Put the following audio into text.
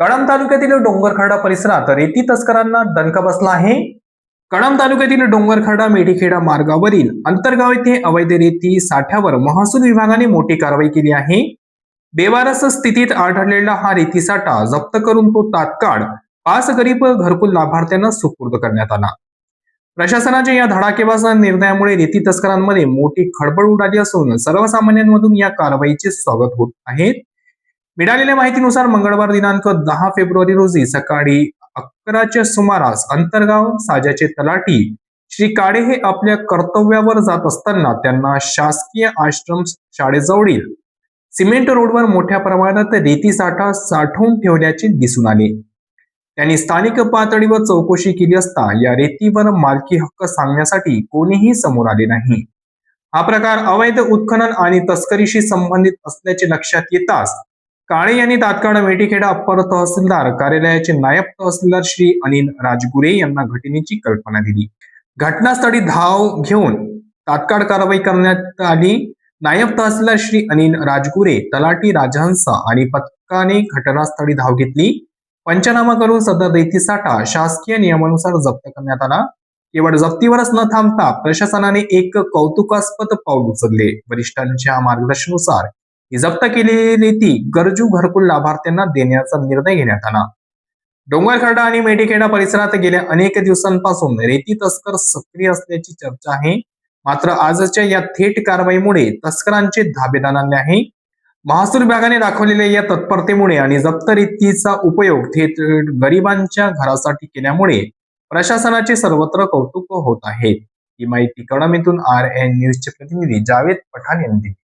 कळंब तालुक्यातील डोंगरखर्डा परिसरात रेती तस्करांना दणका बसला आहे. कळंब तालुक्यातील डोंगरखर्डा मेढीखेडा मार्गावरील अंतरगाव येथे अवैध रेती साठ्यावर महसूल विभागाने मोठी कारवाई केली आहे. बेवारस स्थितीत आढळलेला हा रेती साठा जप्त करून तो तात्काळ पाच गरीब घरकुल लाभार्थ्यांना सुपूर्द करण्यात आला. प्रशासनाच्या या धडाकेबाज निर्णयामुळे रेती तस्करांमध्ये मोठी खळबळ उडाली असून सर्वसामान्यांमधून या कारवाईचे स्वागत होत आहेत मिळालेल्या माहितीनुसार मंगळवार दिनांक दहा फेब्रुवारी रोजी सकाळी अकराच्या सुमारास अंतरगाव साजाचे तलाठी श्री काडे हे आपल्या कर्तव्यावर जात असताना त्यांना शासकीय आश्रम शाळेजवळील सिमेंट रोडवर मोठ्या प्रमाणात रेती साठा साठवून ठेवल्याचे दिसून आले. त्यांनी स्थानिक पातळीवर चौकशी केली असता या रेतीवर मालकी हक्क सांगण्यासाठी कोणीही समोर आले नाही. हा प्रकार अवैध उत्खनन आणि तस्करीशी संबंधित असल्याचे लक्षात येताच काळे यांनी तात्काळ मेटीखेडा अप्पर तहसीलदार कार्यालयाचे नायब तहसीलदार श्री अनिल राजगुरे यांना घटनेची कल्पना दिली. घटनास्थळी धाव घेऊन तात्काळ कारवाई करण्यात आली. नायब तहसीलदार श्री अनिल राजगुरे तलाटी राजहंस आणि पथकाने घटनास्थळी धाव घेतली. पंचनामा करून सदर रेती साठा शासकीय नियमानुसार जप्त करण्यात आला. केवळ जप्तीवरच न थांबता प्रशासनाने एक कौतुकास्पद पाऊल उचलले. वरिष्ठांच्या मार्गदर्शनानुसार ही जप्त केलेली रेती गरजू घरकुल लाभार्थ्यांना देण्याचा निर्णय घेण्यात आला. डोंगरखर्डा आणि मेडिकेडा परिसरात गेल्या अनेक दिवसांपासून रेती तस्कर सक्रिय असल्याची चर्चा आहे. मात्र आजच्या या थेट कारवाईमुळे तस्करांचे धाबे दणाणले आहे. महसूल विभागाने दाखवलेल्या या तत्परतेमुळे आणि जप्त रेतीचा उपयोग थेट गरिबांच्या घरासाठी केल्यामुळे प्रशासनाचे सर्वत्र कौतुक होत आहे. ही माहिती कळम आर एन न्यूजचे प्रतिनिधी जावेद पठाण यांनी दिली.